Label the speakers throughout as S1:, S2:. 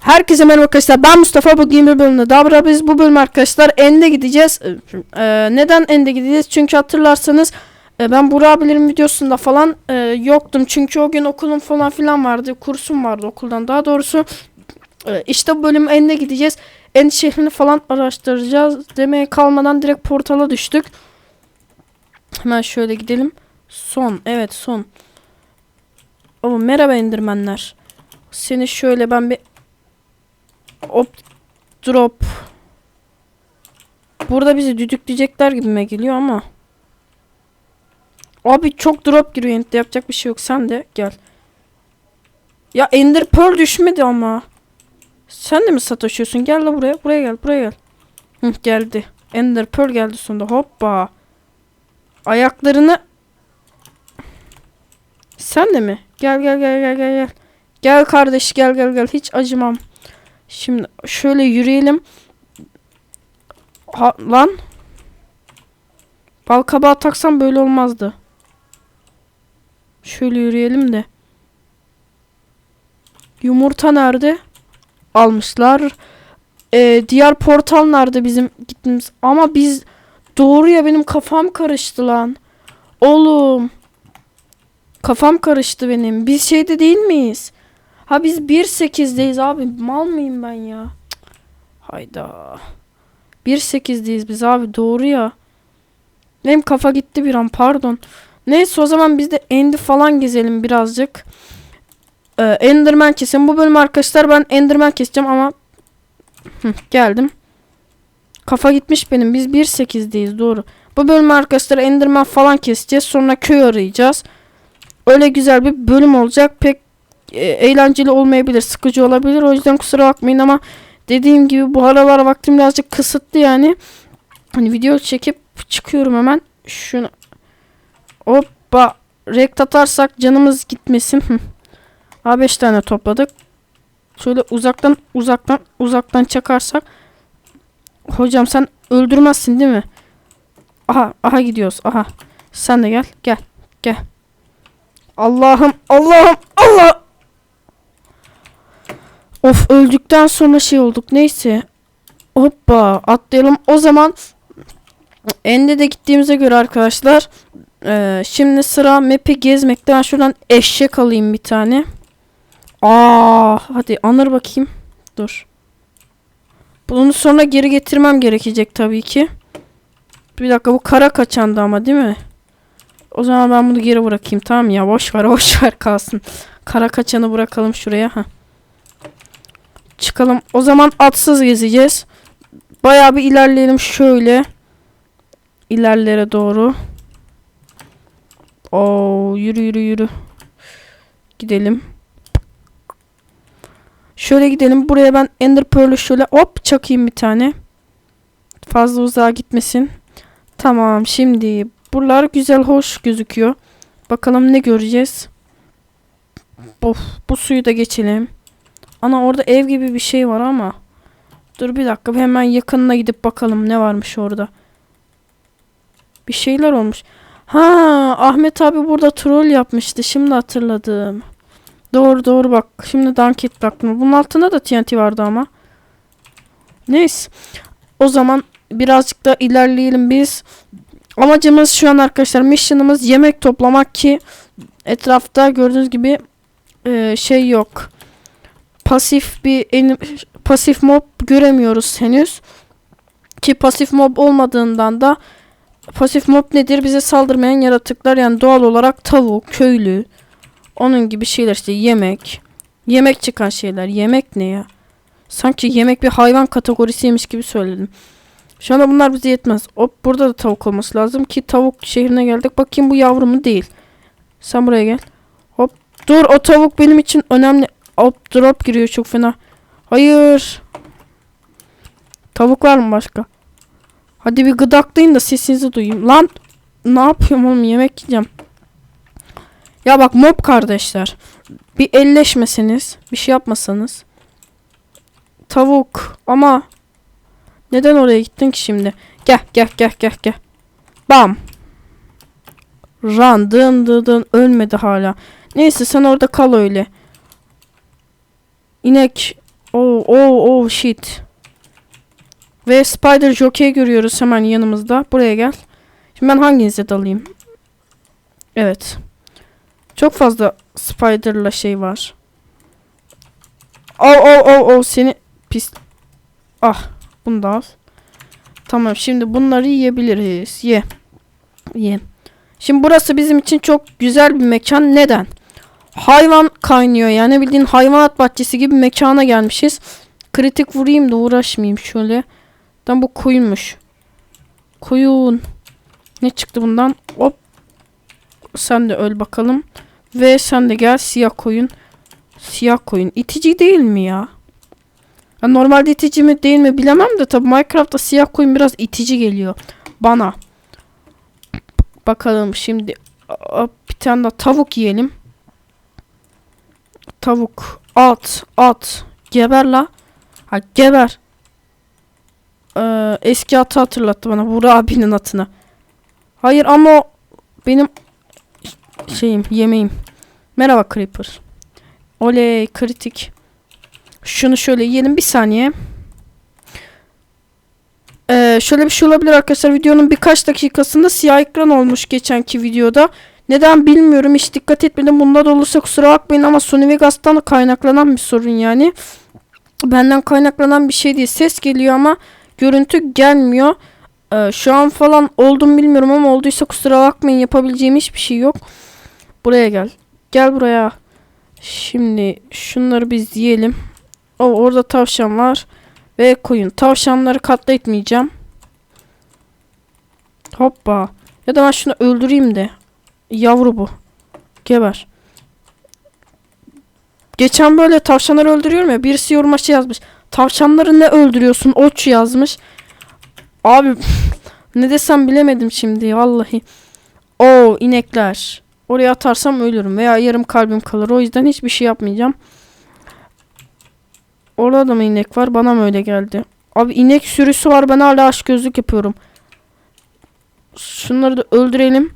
S1: Herkese merhaba arkadaşlar. Ben Mustafa. Bugün bir bölümde daha biz bu bölüm arkadaşlar End'e gideceğiz. Ee, neden End'e gideceğiz? Çünkü hatırlarsanız e, ben Burak abilerin videosunda falan e, yoktum. Çünkü o gün okulum falan filan vardı. Kursum vardı okuldan daha doğrusu. E, işte bölüm End'e gideceğiz. End şehrini falan araştıracağız. Demeye kalmadan direkt portala düştük. Hemen şöyle gidelim. Son. Evet son. Oğlum merhaba endirmenler. Seni şöyle ben bir Hop drop. Burada bizi düdükleyecekler gibime geliyor ama. Abi çok drop giriyor Ent'te yapacak bir şey yok. Sen de gel. Ya Ender Pearl düşmedi ama. Sen de mi sataşıyorsun? Gel la buraya. Buraya gel. Buraya gel. Hı, geldi. Ender Pearl geldi sonunda. Hoppa. Ayaklarını Sen de mi? Gel gel gel gel gel gel. Gel kardeş gel gel gel. Hiç acımam. Şimdi şöyle yürüyelim. Ha, lan. Bal kabağı taksam böyle olmazdı. Şöyle yürüyelim de. Yumurta nerede? Almışlar. Ee, diğer portal nerede bizim gittiğimiz? Ama biz doğru ya benim kafam karıştı lan. Oğlum. Kafam karıştı benim. Biz şeyde değil miyiz? Ha biz 1.8'deyiz abi. Mal mıyım ben ya? Cık. Hayda. 1.8'deyiz biz abi. Doğru ya. Benim kafa gitti bir an pardon. Neyse o zaman biz de Endi falan gezelim birazcık. Ee, Enderman kesin. Bu bölüm arkadaşlar ben Enderman keseceğim ama Hı, geldim. Kafa gitmiş benim. Biz 1.8'deyiz doğru. Bu bölüm arkadaşlar Enderman falan keseceğiz. Sonra köy arayacağız. Öyle güzel bir bölüm olacak. Pek e, eğlenceli olmayabilir, sıkıcı olabilir. O yüzden kusura bakmayın ama dediğim gibi bu aralar vaktim birazcık kısıtlı yani. Hani video çekip çıkıyorum hemen. Şunu hoppa rekt atarsak canımız gitmesin. Hı. A5 tane topladık. Şöyle uzaktan uzaktan uzaktan çakarsak. Hocam sen öldürmezsin değil mi? Aha aha gidiyoruz. Aha. Sen de gel. Gel. Gel. Allah'ım Allah'ım Allah Of öldükten sonra şey olduk. Neyse. Hoppa atlayalım. O zaman Ende de gittiğimize göre arkadaşlar eee, şimdi sıra map'i gezmekte. Ben şuradan eşek alayım bir tane. Aa, hadi anır bakayım. Dur. Bunu sonra geri getirmem gerekecek tabii ki. Bir dakika bu kara kaçandı ama değil mi? O zaman ben bunu geri bırakayım tamam ya boş ver boş ver kalsın. Kara kaçanı bırakalım şuraya. Heh. Çıkalım. O zaman atsız gezeceğiz. Bayağı bir ilerleyelim şöyle. İlerlere doğru. Oo yürü yürü yürü. Gidelim. Şöyle gidelim. Buraya ben Ender Pearl'ü şöyle hop çakayım bir tane. Fazla uzağa gitmesin. Tamam şimdi buralar güzel hoş gözüküyor. Bakalım ne göreceğiz. Of bu suyu da geçelim. Ana orada ev gibi bir şey var ama. Dur bir dakika hemen yakınına gidip bakalım ne varmış orada. Bir şeyler olmuş. Ha Ahmet abi burada troll yapmıştı. Şimdi hatırladım. Doğru doğru bak. Şimdi dank et baktım. Bunun altında da TNT vardı ama. Neyse. O zaman birazcık da ilerleyelim biz. Amacımız şu an arkadaşlar mission'ımız yemek toplamak ki etrafta gördüğünüz gibi e, şey yok pasif bir enim, pasif mob göremiyoruz henüz. Ki pasif mob olmadığından da pasif mob nedir? Bize saldırmayan yaratıklar yani doğal olarak tavuk, köylü, onun gibi şeyler işte yemek. Yemek çıkan şeyler. Yemek ne ya? Sanki yemek bir hayvan kategorisiymiş gibi söyledim. Şu anda bunlar bize yetmez. Hop burada da tavuk olması lazım ki tavuk şehrine geldik. Bakayım bu yavru mu değil. Sen buraya gel. Hop dur o tavuk benim için önemli. Hop drop giriyor çok fena. Hayır. Tavuk var mı başka? Hadi bir gıdaklayın da sesinizi duyayım. Lan ne yapıyorum oğlum yemek yiyeceğim. Ya bak mob kardeşler. Bir elleşmeseniz, bir şey yapmasanız. Tavuk ama neden oraya gittin ki şimdi? Gel gel gel gel gel. Bam. Run dın dın dın ölmedi hala. Neyse sen orada kal öyle. İnek. Oh oh oh shit. Ve Spider Jockey görüyoruz hemen yanımızda. Buraya gel. Şimdi ben hanginize dalayım? Evet. Çok fazla Spider'la şey var. Oh oh oh oh seni pis. Ah bunu da al. Tamam şimdi bunları yiyebiliriz. Ye. Ye. Şimdi burası bizim için çok güzel bir mekan. Neden? Hayvan kaynıyor yani bildiğin hayvanat bahçesi gibi mekana gelmişiz. Kritik vurayım da uğraşmayayım şöyle. Tam bu koyunmuş. Koyun. Ne çıktı bundan? Hop. Sen de öl bakalım. Ve sen de gel siyah koyun. Siyah koyun. İtici değil mi ya? ya normalde itici mi değil mi bilemem de tabi Minecraft'ta siyah koyun biraz itici geliyor. Bana. Bakalım şimdi. Bir tane de tavuk yiyelim. Tavuk. At. At. Geber la. Ha geber. Ee, eski atı hatırlattı bana. Buğra abinin atını. Hayır ama benim şeyim yemeğim. Merhaba Creeper. Oley kritik. Şunu şöyle yiyelim bir saniye. Ee, şöyle bir şey olabilir arkadaşlar. Videonun birkaç dakikasında siyah ekran olmuş geçenki videoda. Neden bilmiyorum. Hiç dikkat etmedim. Bunda da olursa kusura bakmayın ama Sony Vegas'tan kaynaklanan bir sorun yani. Benden kaynaklanan bir şey değil. Ses geliyor ama görüntü gelmiyor. Ee, şu an falan oldum bilmiyorum ama olduysa kusura bakmayın. Yapabileceğim hiçbir şey yok. Buraya gel. Gel buraya. Şimdi şunları biz yiyelim. O orada tavşan var. Ve koyun. Tavşanları katletmeyeceğim. Hoppa. Ya da ben şunu öldüreyim de. Yavru bu. Geber. Geçen böyle tavşanları öldürüyorum ya. Birisi yoruma şey yazmış. Tavşanları ne öldürüyorsun? Oç yazmış. Abi ne desem bilemedim şimdi vallahi. Oo inekler. Oraya atarsam ölürüm veya yarım kalbim kalır. O yüzden hiçbir şey yapmayacağım. Orada da mı inek var? Bana mı öyle geldi? Abi inek sürüsü var. Ben hala aşk gözlük yapıyorum. Şunları da öldürelim.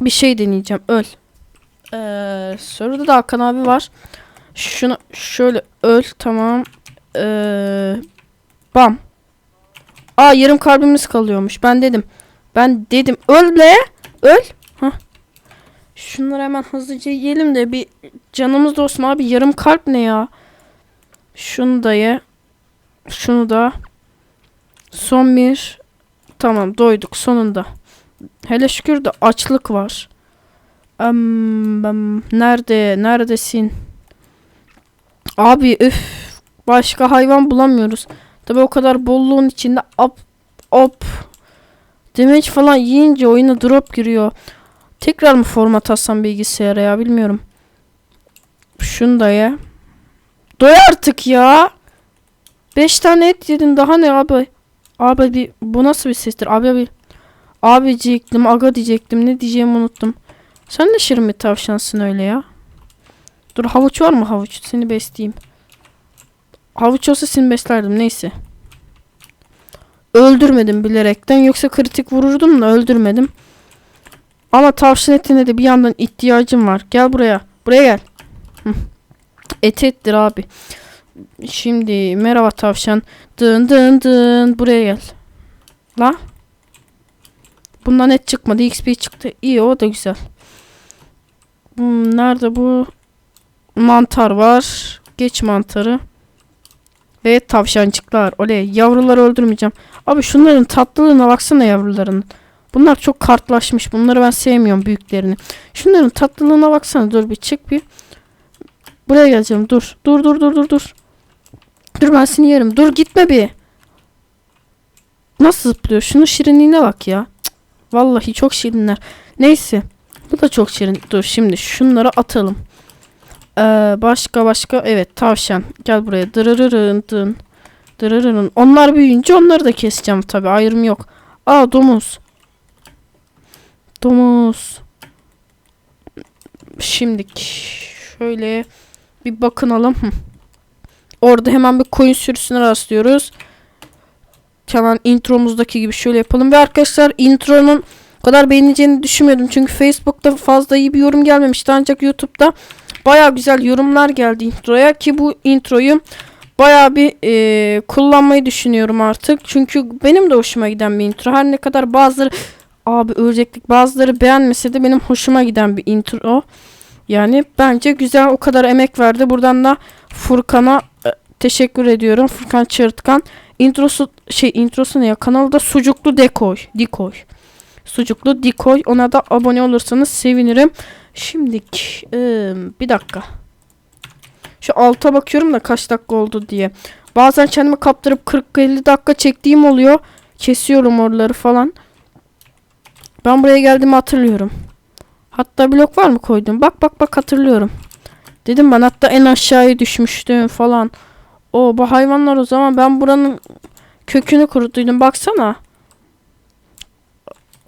S1: Bir şey deneyeceğim. Öl. Ee, soruda da Hakan abi var. Şunu şöyle öl. Tamam. Ee, bam. Aa yarım kalbimiz kalıyormuş. Ben dedim. Ben dedim. Öl be. Öl. Hah. Şunları hemen hızlıca yiyelim de bir canımız da olsun abi. Yarım kalp ne ya? Şunu da ye. Şunu da. Son bir. Tamam doyduk sonunda. Hele şükür de açlık var. Am, am, nerede? Neredesin? Abi üf. Başka hayvan bulamıyoruz. Tabi o kadar bolluğun içinde op op. Damage falan yiyince oyuna drop giriyor. Tekrar mı format atsam bilgisayara ya bilmiyorum. Şunu da ye. Doy artık ya. 5 tane et yedin daha ne abi? Abi bir bu nasıl bir sestir? Abi abi. Abi diyecektim, aga diyecektim. Ne diyeceğimi unuttum. Sen de şirin bir tavşansın öyle ya. Dur havuç var mı havuç? Seni besleyeyim. Havuç olsa seni beslerdim neyse. Öldürmedim bilerekten yoksa kritik vururdum da öldürmedim. Ama tavşan etine de bir yandan ihtiyacım var. Gel buraya. Buraya gel. Et ettir abi. Şimdi merhaba tavşan. Dın dın dın. Buraya gel. La. Bundan et çıkmadı. XP çıktı. İyi o da güzel. Hmm, nerede bu? Mantar var. Geç mantarı. Ve tavşancıklar. Oley. Yavruları öldürmeyeceğim. Abi şunların tatlılığına baksana yavruların. Bunlar çok kartlaşmış. Bunları ben sevmiyorum büyüklerini. Şunların tatlılığına baksana. Dur bir çık bir. Buraya geleceğim. Dur. Dur dur dur dur dur. Dur ben seni yerim. Dur gitme bir. Nasıl zıplıyor? Şunun şirinliğine bak ya. Cık. Vallahi çok şirinler. Neyse. Bu da çok şirin. Dur şimdi şunları atalım. Ee, başka başka. Evet tavşan. Gel buraya. Dırırırın dın. Dırırırın. Onlar büyüyünce onları da keseceğim tabi. Ayrım yok. Aa domuz. Domuz. Şimdik Şöyle bir bakınalım. Orada hemen bir koyun sürüsüne rastlıyoruz. Hemen intromuzdaki gibi şöyle yapalım. Ve arkadaşlar intronun kadar beğeneceğini düşünmüyordum. Çünkü Facebook'ta fazla iyi bir yorum gelmemişti. Ancak YouTube'da baya güzel yorumlar geldi introya. Ki bu introyu baya bir e, kullanmayı düşünüyorum artık. Çünkü benim de hoşuma giden bir intro. Her ne kadar bazıları abi ölecektik bazıları beğenmese de benim hoşuma giden bir intro. Yani bence güzel o kadar emek verdi. Buradan da Furkan'a e, teşekkür ediyorum. Furkan Çığırtkan. Introsu şey introsu ne ya? Kanalda sucuklu dekoy. Dikoy. Sucuklu dikoy. Ona da abone olursanız sevinirim. Şimdilik eee, bir dakika. Şu alta bakıyorum da kaç dakika oldu diye. Bazen kendimi kaptırıp 40-50 dakika çektiğim oluyor. Kesiyorum oraları falan. Ben buraya geldiğimi hatırlıyorum. Hatta blok var mı koydum? Bak bak bak hatırlıyorum. Dedim ben hatta en aşağıya düşmüştüm falan. O bu hayvanlar o zaman ben buranın kökünü kurutuydum. Baksana.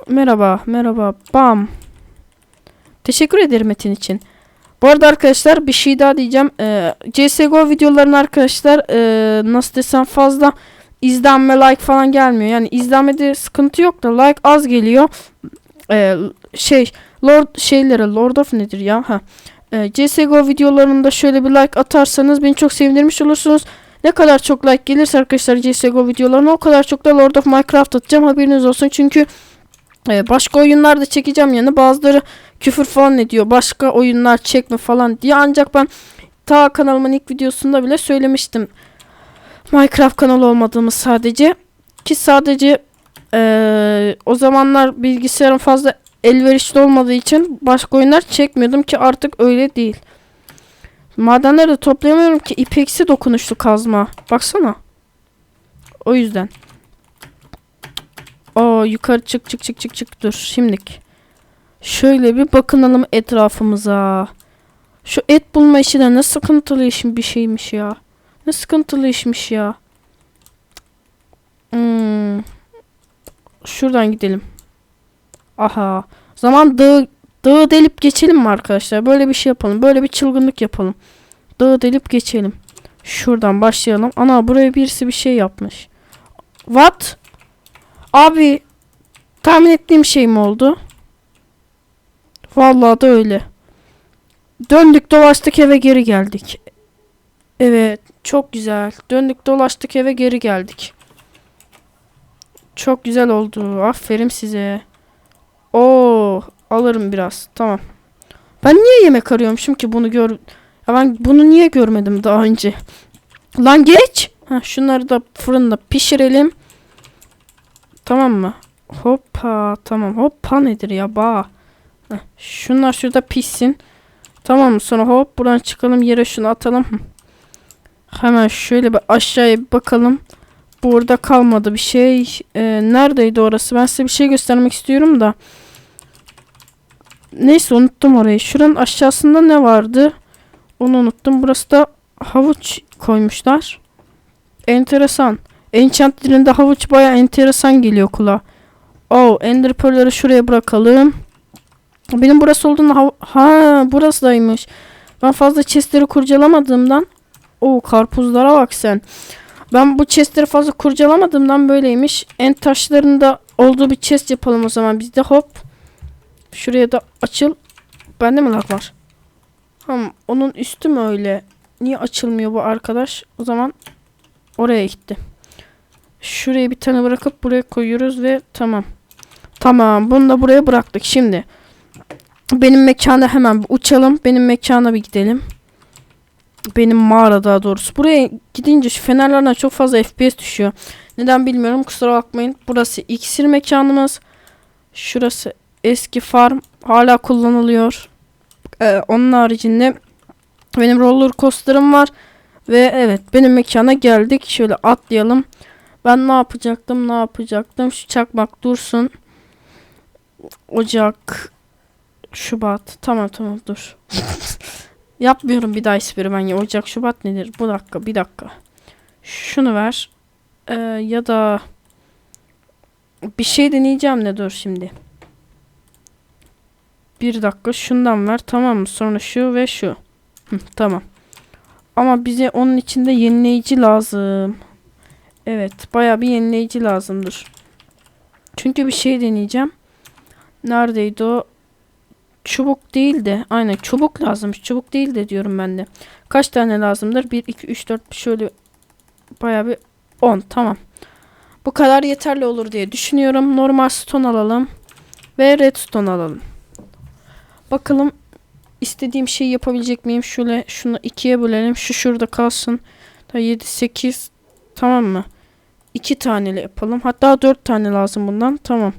S1: Merhaba, merhaba. Bam. Teşekkür ederim Metin için. Bu arada arkadaşlar bir şey daha diyeceğim. Ee, CSGO videolarının arkadaşlar ee, nasıl desem fazla izlenme like falan gelmiyor. Yani izlenmede sıkıntı yok da like az geliyor. Ee, şey Lord şeylere Lord of nedir ya? Ha. Ee, CSGO videolarında şöyle bir like atarsanız beni çok sevindirmiş olursunuz. Ne kadar çok like gelirse arkadaşlar CSGO videolarına o kadar çok da Lord of Minecraft atacağım haberiniz olsun. Çünkü e, başka oyunlar da çekeceğim yani bazıları küfür falan ediyor. Başka oyunlar çekme falan diye ancak ben ta kanalımın ilk videosunda bile söylemiştim. Minecraft kanalı olmadığımı sadece ki sadece e, o zamanlar bilgisayarım fazla elverişli olmadığı için başka oyunlar çekmiyordum ki artık öyle değil. Madenleri de toplayamıyorum ki ipeksi dokunuşlu kazma. Baksana. O yüzden. Aa yukarı çık çık çık çık çık dur şimdilik. Şöyle bir bakınalım etrafımıza. Şu et bulma işi de ne sıkıntılı işin bir şeymiş ya. Ne sıkıntılı işmiş ya. Hmm. Şuradan gidelim. Aha. O zaman dağı, dağı delip geçelim mi arkadaşlar? Böyle bir şey yapalım. Böyle bir çılgınlık yapalım. Dağı delip geçelim. Şuradan başlayalım. Ana buraya birisi bir şey yapmış. What? Abi tahmin ettiğim şey mi oldu? Vallahi da öyle. Döndük dolaştık eve geri geldik. Evet çok güzel. Döndük dolaştık eve geri geldik. Çok güzel oldu. Aferin size. Oo alırım biraz. Tamam. Ben niye yemek arıyormuşum ki bunu gör... Ya ben bunu niye görmedim daha önce? Lan geç. Ha şunları da fırında pişirelim. Tamam mı? Hoppa tamam. Hoppa nedir ya ba. Şunlar şurada pişsin. Tamam mı? Sonra hop buradan çıkalım yere şunu atalım. Hemen şöyle bir aşağıya bakalım. Burada kalmadı bir şey. Ee, neredeydi orası? Ben size bir şey göstermek istiyorum da. Neyse unuttum orayı. Şuranın aşağısında ne vardı? Onu unuttum. Burası da havuç koymuşlar. Enteresan. Enchant dilinde havuç baya enteresan geliyor kulağa. Oh, ender pearl'leri şuraya bırakalım. Benim burası olduğunda hav- ha burasıymış. Ben fazla chestleri kurcalamadığımdan o karpuzlara bak sen. Ben bu chestleri fazla kurcalamadığımdan böyleymiş. En taşlarında olduğu bir chest yapalım o zaman biz de hop. Şuraya da açıl. Bende mi lag var? Tamam onun üstü mü öyle? Niye açılmıyor bu arkadaş? O zaman oraya gitti. Şuraya bir tane bırakıp buraya koyuyoruz ve tamam. Tamam bunu da buraya bıraktık. Şimdi benim mekana hemen bir uçalım. Benim mekana bir gidelim. Benim mağara daha doğrusu. Buraya gidince şu fenerlerden çok fazla FPS düşüyor. Neden bilmiyorum kusura bakmayın. Burası iksir mekanımız. Şurası eski farm. Hala kullanılıyor. Ee, onun haricinde benim roller coaster'ım var. Ve evet benim mekana geldik. Şöyle atlayalım. Ben ne yapacaktım ne yapacaktım. Şu çakmak dursun. Ocak. Şubat. Tamam tamam dur. Yapmıyorum bir daha espri ben ya. Ocak Şubat nedir? Bu dakika bir dakika. Şunu ver. Ee, ya da bir şey deneyeceğim ne dur şimdi. Bir dakika şundan ver tamam mı? Sonra şu ve şu. Hı, tamam. Ama bize onun içinde yenileyici lazım. Evet, baya bir yenileyici lazımdır. Çünkü bir şey deneyeceğim. Neredeydi o? Çubuk değil de. Aynen çubuk lazımmış. Çubuk değil de diyorum ben de. Kaç tane lazımdır? 1, 2, 3, 4 şöyle baya bir 10. Tamam. Bu kadar yeterli olur diye düşünüyorum. Normal stone alalım. Ve redstone alalım. Bakalım istediğim şeyi yapabilecek miyim? Şöyle şunu ikiye bölelim. Şu şurada kalsın. Da 7, 8. Tamam mı? 2 taneli yapalım. Hatta 4 tane lazım bundan. Tamam.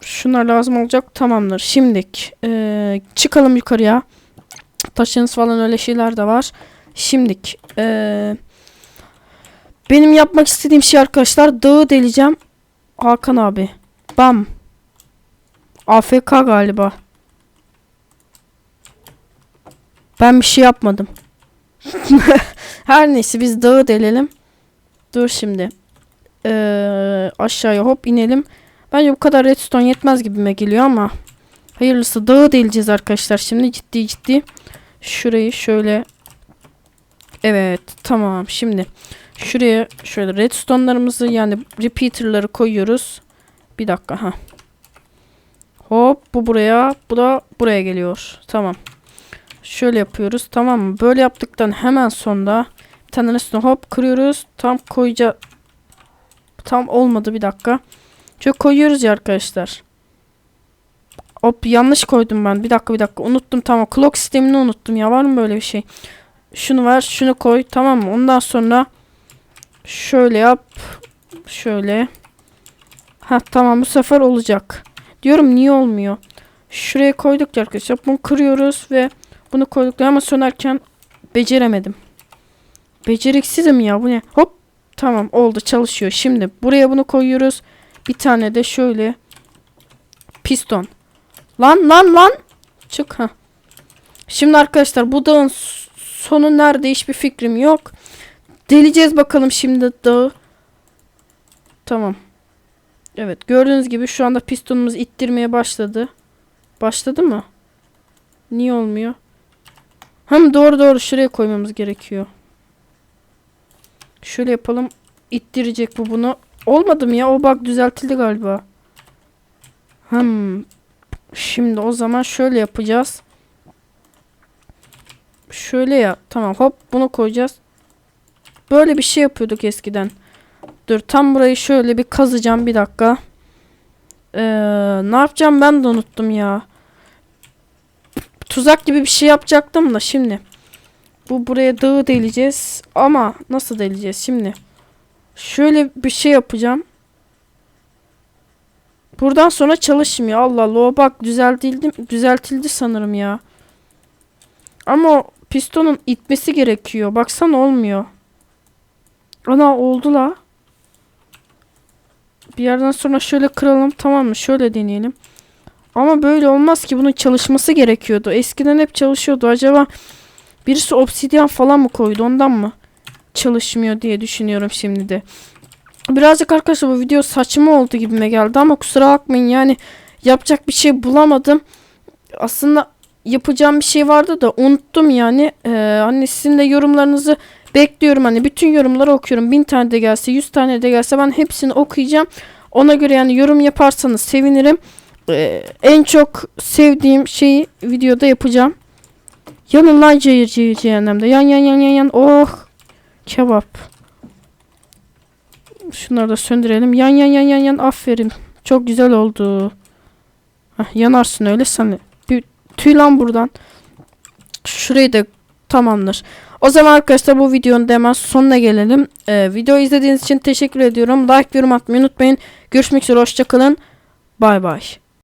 S1: Şunlar lazım olacak. Tamamdır. Şimdik. eee, çıkalım yukarıya. Taşınız falan öyle şeyler de var. Şimdik. eee, benim yapmak istediğim şey arkadaşlar. Dağı deleceğim. Hakan abi. Bam. AFK galiba. Ben bir şey yapmadım. Her neyse biz dağı delelim. Dur şimdi. Ee, aşağıya hop inelim. Bence bu kadar redstone yetmez gibime geliyor ama. Hayırlısı dağı deleceğiz arkadaşlar. Şimdi ciddi ciddi. Şurayı şöyle. Evet tamam şimdi. Şuraya şöyle redstone'larımızı yani repeater'ları koyuyoruz. Bir dakika ha. Hop bu buraya bu da buraya geliyor. Tamam. Şöyle yapıyoruz tamam mı? Böyle yaptıktan hemen sonra tane üstüne hop kırıyoruz. Tam koyacağız. Tam olmadı bir dakika. Şöyle koyuyoruz ya arkadaşlar. Hop yanlış koydum ben. Bir dakika bir dakika unuttum tamam. Clock sistemini unuttum ya. Var mı böyle bir şey? Şunu ver şunu koy tamam mı? Ondan sonra şöyle yap. Şöyle. Ha tamam bu sefer olacak. Diyorum niye olmuyor? Şuraya koyduk ya arkadaşlar. Bunu kırıyoruz ve bunu koyduk ama sönerken beceremedim. Beceriksizim ya bu ne? Hop tamam oldu çalışıyor. Şimdi buraya bunu koyuyoruz. Bir tane de şöyle piston. Lan lan lan. Çık ha. Şimdi arkadaşlar bu dağın sonu nerede hiçbir fikrim yok. Deleceğiz bakalım şimdi dağı. Tamam. Evet gördüğünüz gibi şu anda pistonumuz ittirmeye başladı. Başladı mı? Niye olmuyor? Hem doğru doğru şuraya koymamız gerekiyor. Şöyle yapalım. İttirecek bu bunu. Olmadı mı ya? O bak düzeltildi galiba. Hmm. Şimdi o zaman şöyle yapacağız. Şöyle ya. Tamam hop bunu koyacağız. Böyle bir şey yapıyorduk eskiden. Dur tam burayı şöyle bir kazacağım bir dakika. Ee, ne yapacağım ben de unuttum ya. Tuzak gibi bir şey yapacaktım da şimdi. Bu buraya dağı deleceğiz. Ama nasıl deleceğiz şimdi? Şöyle bir şey yapacağım. Buradan sonra çalışmıyor. Allah Allah bak düzeltildi, düzeltildi sanırım ya. Ama pistonun itmesi gerekiyor. Baksana olmuyor. Ana oldu la. Bir yerden sonra şöyle kıralım tamam mı? Şöyle deneyelim. Ama böyle olmaz ki bunun çalışması gerekiyordu. Eskiden hep çalışıyordu. Acaba birisi obsidyen falan mı koydu ondan mı? Çalışmıyor diye düşünüyorum şimdi de. Birazcık arkadaşlar bu video saçma oldu gibime geldi ama kusura bakmayın yani yapacak bir şey bulamadım. Aslında yapacağım bir şey vardı da unuttum yani. Ee, hani sizin de yorumlarınızı bekliyorum hani bütün yorumları okuyorum. Bin tane de gelse yüz tane de gelse ben hepsini okuyacağım. Ona göre yani yorum yaparsanız sevinirim. Ee, en çok sevdiğim şeyi videoda yapacağım. Yanın lan cayır cayır cehennemde. Yan yan yan yan yan. Oh. Kebap. Şunları da söndürelim. Yan yan yan yan yan. Aferin. Çok güzel oldu. Heh, yanarsın öyle sen. Bir tüy lan buradan. Şurayı da tamamdır. O zaman arkadaşlar bu videonun da sonuna gelelim. Ee, videoyu izlediğiniz için teşekkür ediyorum. Like yorum atmayı unutmayın. Görüşmek üzere. Hoşçakalın. Bay bay.